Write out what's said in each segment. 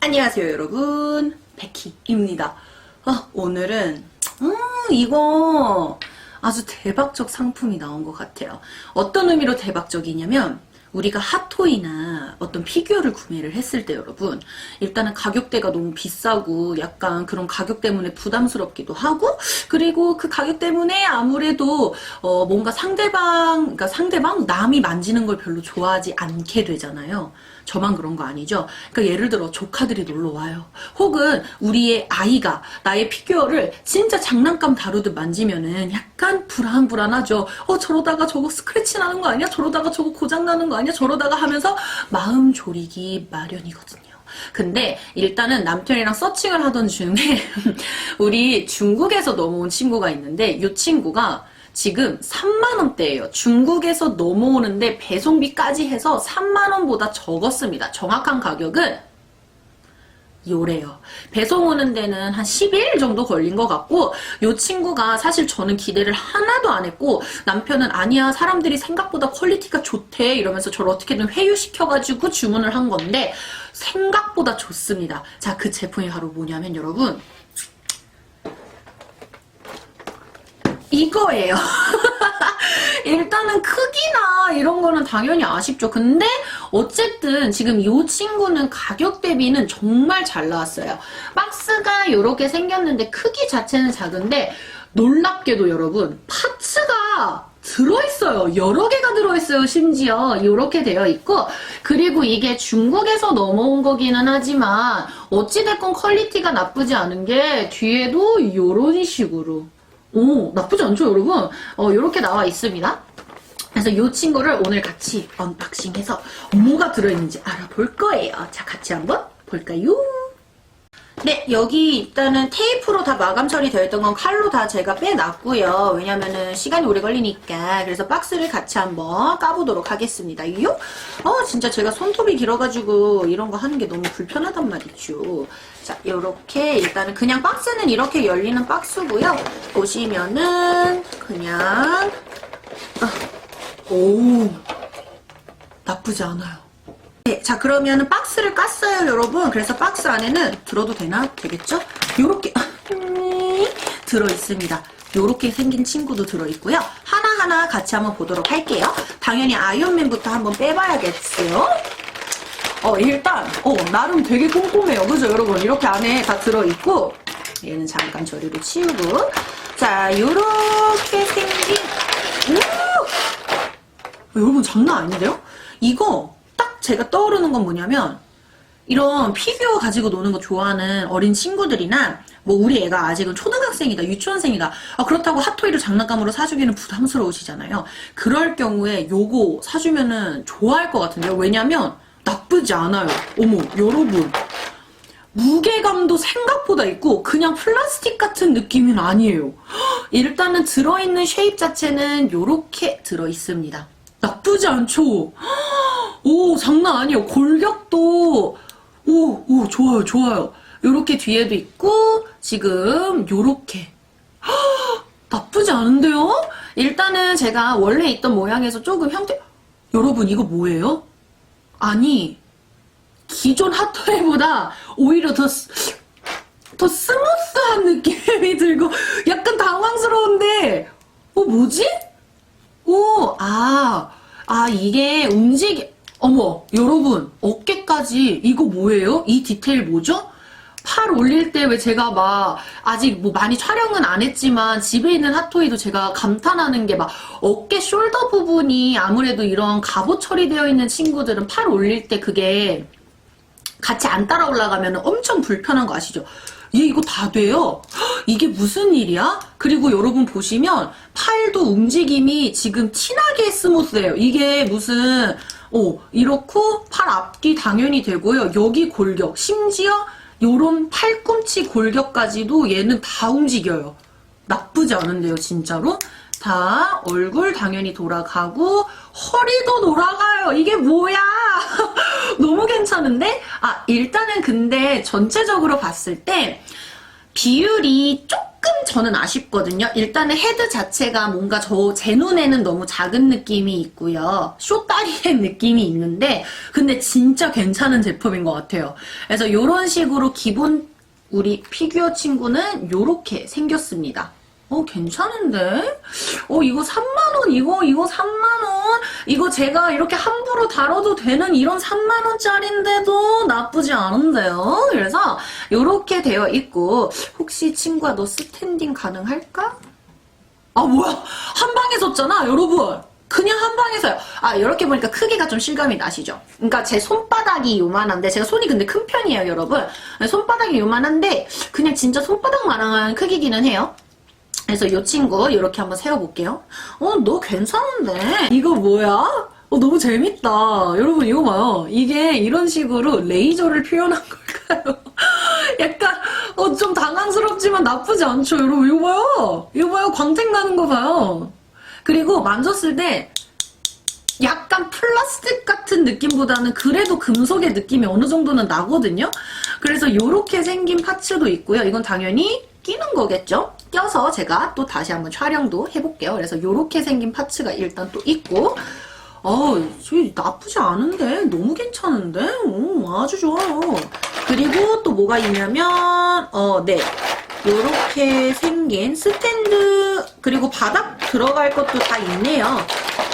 안녕하세요 여러분. 베키입니다. 아, 오늘은 음, 이거 아주 대박적 상품이 나온 것 같아요. 어떤 의미로 대박적이냐면 우리가 핫토이나 어떤 피규어를 구매를 했을 때 여러분 일단은 가격대가 너무 비싸고 약간 그런 가격 때문에 부담스럽기도 하고 그리고 그 가격 때문에 아무래도 어 뭔가 상대방 그러니까 상대방 남이 만지는 걸 별로 좋아하지 않게 되잖아요. 저만 그런 거 아니죠? 그러니까 예를 들어 조카들이 놀러 와요. 혹은 우리의 아이가 나의 피규어를 진짜 장난감 다루듯 만지면은 약간 불안불안하죠. 어 저러다가 저거 스크래치 나는 거 아니야? 저러다가 저거 고장 나는 거 아니야? 저러다가 하면서 마음 졸이기 마련이거든요. 근데 일단은 남편이랑 서칭을 하던 중에 우리 중국에서 넘어온 친구가 있는데 이 친구가 지금 3만원대예요. 중국에서 넘어오는데 배송비까지 해서 3만원보다 적었습니다. 정확한 가격은 요래요. 배송 오는 데는 한 10일 정도 걸린 것 같고 요 친구가 사실 저는 기대를 하나도 안 했고 남편은 아니야 사람들이 생각보다 퀄리티가 좋대 이러면서 저를 어떻게든 회유시켜가지고 주문을 한 건데 생각보다 좋습니다. 자 그 제품이 바로 뭐냐면 여러분 이거예요. 일단은 크기나 이런 거는 당연히 아쉽죠. 근데 어쨌든 지금 이 친구는 가격 대비는 정말 잘 나왔어요. 박스가 이렇게 생겼는데 크기 자체는 작은데 놀랍게도 여러분 파츠가 들어있어요. 여러 개가 들어있어요. 심지어 이렇게 되어 있고 그리고 이게 중국에서 넘어온 거기는 하지만 어찌됐건 퀄리티가 나쁘지 않은 게 뒤에도 이런 식으로 오, 나쁘지 않죠, 여러분? 어, 요렇게 나와 있습니다. 그래서 이 친구를 오늘 같이 언박싱해서 뭐가 들어있는지 알아볼 거예요. 자, 같이 한번 볼까요? 네, 여기 일단은 테이프로 다 마감 처리되어 있던 건 칼로 다 제가 빼놨고요. 왜냐면은 시간이 오래 걸리니까. 그래서 박스를 같이 한번 까보도록 하겠습니다. 요? 어, 진짜 제가 손톱이 길어가지고 이런 거 하는 게 너무 불편하단 말이죠. 자, 요렇게 일단은 그냥 박스는 이렇게 열리는 박스고요. 보시면은 그냥 아, 오 나쁘지 않아요. 네, 자 그러면은 박스를 깠어요 여러분. 그래서 박스 안에는 들어도 되나? 되겠죠? 요렇게 들어 있습니다. 요렇게 생긴 친구도 들어 있고요. 하나하나 같이 한번 보도록 할게요. 당연히 아이언맨부터 한번 빼봐야겠어요. 어 일단 어 나름 되게 꼼꼼해요. 그죠 여러분? 이렇게 안에 다 들어 있고 얘는 잠깐 저리로 치우고. 자 요렇게 생긴 오! 여러분 장난 아닌데요? 이거 딱 제가 떠오르는 건 뭐냐면 이런 피규어 가지고 노는 거 좋아하는 어린 친구들이나 뭐 우리 애가 아직은 초등학생이다 유치원생이다 아, 그렇다고 핫토이를 장난감으로 사주기는 부담스러우시잖아요 그럴 경우에 요거 사주면은 좋아할 것 같은데요 왜냐면 나쁘지 않아요 어머 여러분 무게감도 생각보다 있고 그냥 플라스틱 같은 느낌은 아니에요. 헉, 일단은 들어있는 쉐입 자체는 이렇게 들어있습니다. 나쁘지 않죠? 헉, 오 장난 아니에요. 골격도 오, 오 좋아요 좋아요. 이렇게 뒤에도 있고 지금 이렇게 나쁘지 않은데요? 일단은 제가 원래 있던 모양에서 조금 형태 여러분 이거 뭐예요? 아니 기존 핫토이보다 오히려 더, 스- 더 스무스한 느낌이 들고 약간 당황스러운데, 어, 뭐지? 오, 아, 아, 이게 움직이, 어머, 여러분, 어깨까지, 이거 뭐예요? 이 디테일 뭐죠? 팔 올릴 때 왜 제가 막 아직 뭐 많이 촬영은 안 했지만 집에 있는 핫토이도 제가 감탄하는 게 막 어깨 숄더 부분이 아무래도 이런 갑옷 처리되어 있는 친구들은 팔 올릴 때 그게 같이 안 따라 올라가면 엄청 불편한 거 아시죠? 얘 이거 다 돼요. 헉, 이게 무슨 일이야? 그리고 여러분 보시면 팔도 움직임이 지금 티나게 스무스해요. 이게 무슨 어 이렇고 팔 앞뒤 당연히 되고요. 여기 골격 심지어 요런 팔꿈치 골격까지도 얘는 다 움직여요. 나쁘지 않은데요, 진짜로? 다 얼굴 당연히 돌아가고 허리도 돌아가요. 이게 뭐야? 너무 괜찮은데? 아, 일단은 근데 전체적으로 봤을 때 비율이 조금 저는 아쉽거든요. 일단은 헤드 자체가 뭔가 저 제 눈에는 너무 작은 느낌이 있고요. 쇼다리의 느낌이 있는데 근데 진짜 괜찮은 제품인 것 같아요. 그래서 이런 식으로 기본 우리 피규어 친구는 이렇게 생겼습니다. 어, 괜찮은데? 어, 이거 3만원, 이거, 이거 3만원? 이거 제가 이렇게 함부로 다뤄도 되는 이런 3만원짜리인데도 나쁘지 않은데요? 그래서, 이렇게 되어 있고, 혹시 친구야, 너 스탠딩 가능할까? 아, 뭐야. 한 방에 섰잖아, 여러분. 그냥 한 방에서요. 아, 이렇게 보니까 크기가 좀 실감이 나시죠? 그러니까 제 손바닥이 요만한데, 제가 손이 근데 큰 편이에요, 여러분. 손바닥이 요만한데, 그냥 진짜 손바닥만한 크기기는 해요. 그래서 이 친구 이렇게 한번 세워볼게요. 어, 너 괜찮은데? 이거 뭐야? 어, 너무 재밌다. 여러분 이거 봐요. 이게 이런 식으로 레이저를 표현한 걸까요? 약간 어, 좀 당황스럽지만 나쁘지 않죠. 여러분 이거 봐요. 이거 봐요. 광택 나는 거 봐요. 그리고 만졌을 때 약간 플라스틱 같은 느낌보다는 그래도 금속의 느낌이 어느 정도는 나거든요. 그래서 이렇게 생긴 파츠도 있고요. 이건 당연히 끼는 거겠죠? 껴서 제가 또 다시 한번 촬영도 해볼게요. 그래서 이렇게 생긴 파츠가 일단 또 있고 어, 나쁘지 않은데? 너무 괜찮은데? 오, 아주 좋아요. 그리고 또 뭐가 있냐면, 어, 네. 요렇게 생긴 스탠드, 그리고 바닥 들어갈 것도 다 있네요.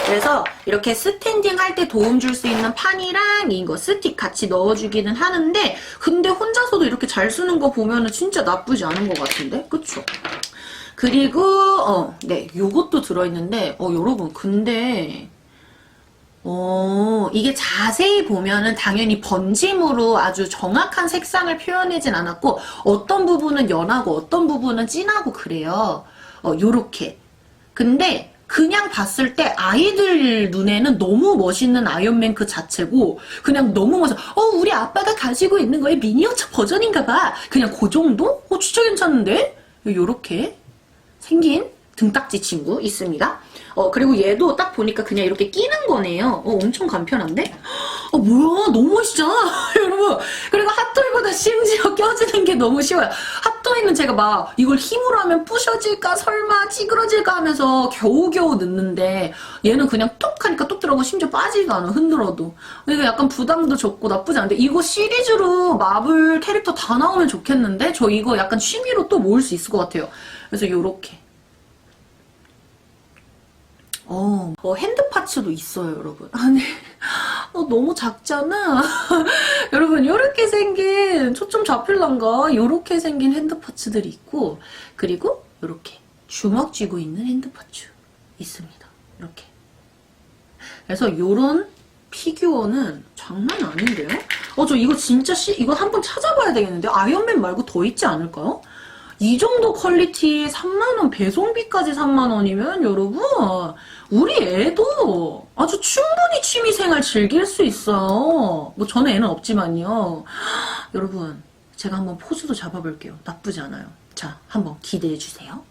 그래서 이렇게 스탠딩 할 때 도움 줄 수 있는 판이랑 이거 스틱 같이 넣어주기는 하는데, 근데 혼자서도 이렇게 잘 쓰는 거 보면은 진짜 나쁘지 않은 것 같은데? 그쵸? 그리고, 어, 네. 요것도 들어있는데, 어, 여러분, 근데, 어, 이게 자세히 보면은 당연히 번짐으로 아주 정확한 색상을 표현하진 않았고, 어떤 부분은 연하고 어떤 부분은 진하고 그래요. 어, 요렇게. 근데, 그냥 봤을 때 아이들 눈에는 너무 멋있는 아이언맨 그 자체고, 그냥 너무 멋있어. 어, 우리 아빠가 가지고 있는 거의 미니어처 버전인가 봐. 그냥 그 정도? 어, 진짜 괜찮은데? 요렇게 생긴 등딱지 친구 있습니다. 어, 그리고 얘도 딱 보니까 그냥 이렇게 끼는 거네요. 어, 엄청 간편한데? 어, 뭐야. 너무 멋있잖아. 여러분. 그리고 핫토이보다 심지어 껴지는 게 너무 쉬워요. 핫토이는 제가 막 이걸 힘으로 하면 부셔질까, 설마 찌그러질까 하면서 겨우겨우 넣는데 얘는 그냥 뚝 하니까 뚝 들어가고 심지어 빠지지도 않아. 흔들어도. 이거 약간 부담도 적고 나쁘지 않은데 이거 시리즈로 마블 캐릭터 다 나오면 좋겠는데 저 이거 약간 취미로 또 모을 수 있을 것 같아요. 그래서 요렇게. 어, 어, 핸드 파츠도 있어요, 여러분. 아니, 어, 너무 작잖아. 여러분, 요렇게 생긴, 초점 잡힐란가? 요렇게 생긴 핸드 파츠들이 있고, 그리고 요렇게 주먹 쥐고 있는 핸드 파츠 있습니다. 이렇게. 그래서 요런 피규어는 장난 아닌데요? 어, 저 이거 진짜 시, 이거 한번 찾아봐야 되겠는데? 아이언맨 말고 더 있지 않을까요? 이 정도 퀄리티 3만원 배송비까지 3만원이면 여러분 우리 애도 아주 충분히 취미생활 즐길 수 있어요 뭐 저는 애는 없지만요. 여러분 제가 한번 포즈도 잡아볼게요. 나쁘지 않아요. 자 한번 기대해주세요.